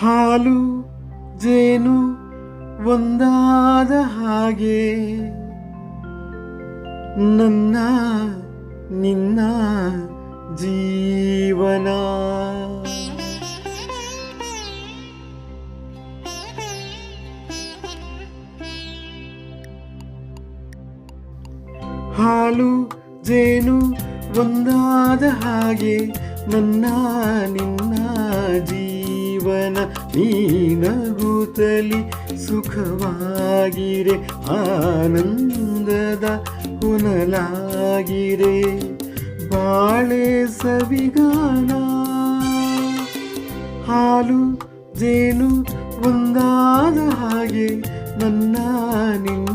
ಹಾಲು ಜೇನು ಒಂದಾದ ಹಾಗೆ. ನನ್ನ ನಿನ್ನ ಜೀವನ. ಹಾಲು ಜೇನು ಒಂದಾದ ಹಾಗೆ. ನನ್ನ ನಿನ್ನ ಜೀವನ ನೀನಗುತ್ತಲಿ ಸುಖವಾಗಿರೆ ಆನಂದದ ಹುನಲಾಗಿರೆ. ಬಾಳೆ ಸವಿಗಾನ ಹಾಲು ಜೇನು ಒಂದಾದ ಹಾಗೆ ನನ್ನ ನಿನ್ನ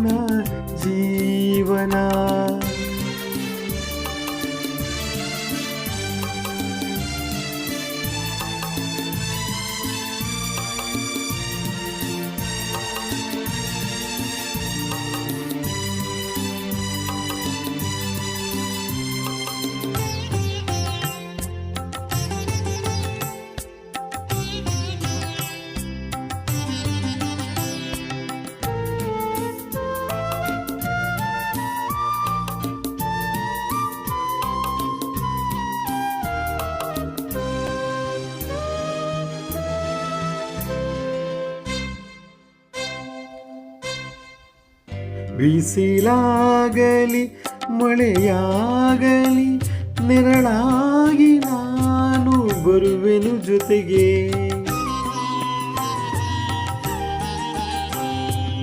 ಬಿಸಿಲಾಗಲಿ, ಮಳೆಯಾಗಲಿ, ನೆರಳಾಗಿ ನಾನು ಬರುವೆನು ಜೊತೆಗೆ.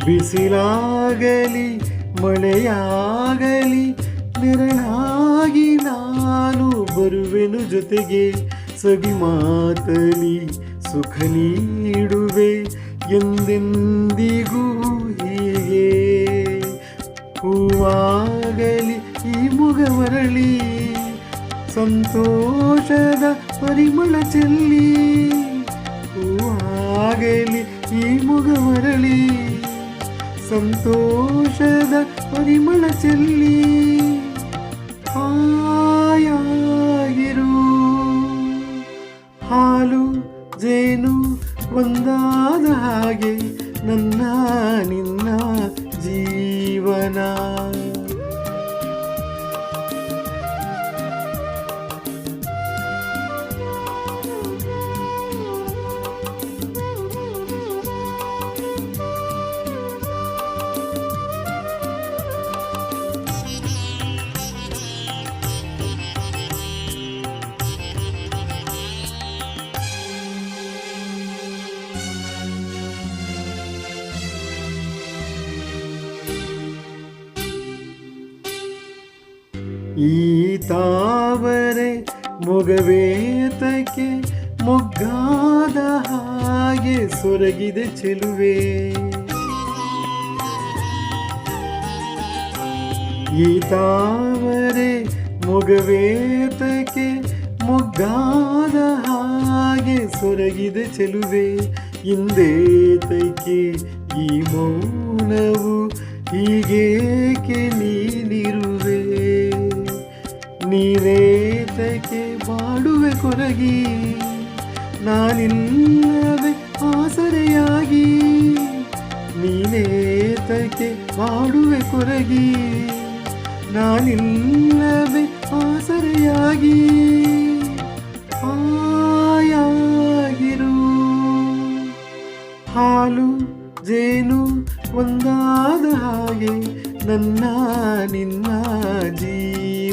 ಬಿಸಿಲಾಗಲಿ, ಮಳೆಯಾಗಲಿ, ನೆರಳಾಗಿ ನಾನು ಬರುವೆನು ಜೊತೆಗೆ. ಸವಿ ಮಾತಲಿ ಸುಖ ನೀಡುವೆ ಎಂದೆಂದಿಗೂ ಹೂವಾಗಲಿ ಈ ಮುಗವರಳಿ ಸಂತೋಷದ ಪರಿಮಳ ಚೆಲ್ಲಿ. ಹೂವಾಗಲಿ ಈ ಮುಗವರಳಿ ಸಂತೋಷದ ಪರಿಮಳ ಚೆಲ್ಲಿ. ಹಾಯಾಗಿರು. ಹಾಲು, ಜೇನು ಒಂದಾದ ಹಾಗೆ ನನ್ನ ನಿನ್ನ ಜೀವನ ಈ ತಾವರೆ ಮೊಗವೇತಕ್ಕೆ ಮೊಗ್ಗಾದ ಹಾಗೆ ಸೊರಗಿದೆ ಚೆಲುವೆ. ಈ ತಾವರೆ ಮೊಗವೇತಕ್ಕೆ ಮೊಗ್ಗಾದ ಹಾಗೆ ಸೊರಗಿದೆ ಚೆಲುವೆ. ಹಿಂದೇತಕ್ಕೆ ಈ ಮೌನವು ಹೀಗೇಕೆ ಬಾಡುವೆ ಕೊರಗಿ ನಾನಿಲ್ಲವೆ ಆಸರೆಯಾಗಿ ನೀನೇತಕ್ಕೆ ಮಾಡುವೆ ಕೊರಗಿ ನಾನಿಲ್ಲವೆ ಆಸರೆಯಾಗಿ ಆಯಾಗಿರು ಹಾಲು, ಜೇನು ಒಂದಾದ ಹಾಗೆ ನನ್ನ ನಿನ್ನ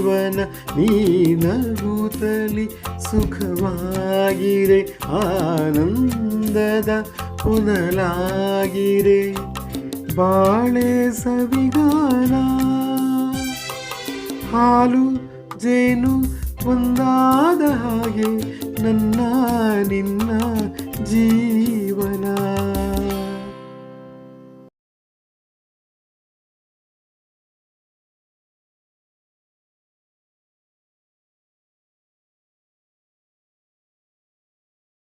ಜೀವನ ನೀನಗೂತಲಿ ಸುಖವಾಗಿರೆ ಆನಂದದ ಪುನಲಾಗಿರೆ ಬಾಳೆ ಸವಿಗಾನ ಹಾಲು ಜೇನು ಒಂದಾದ ಹಾಗೆ ನನ್ನ ನಿನ್ನ ಜೀವನ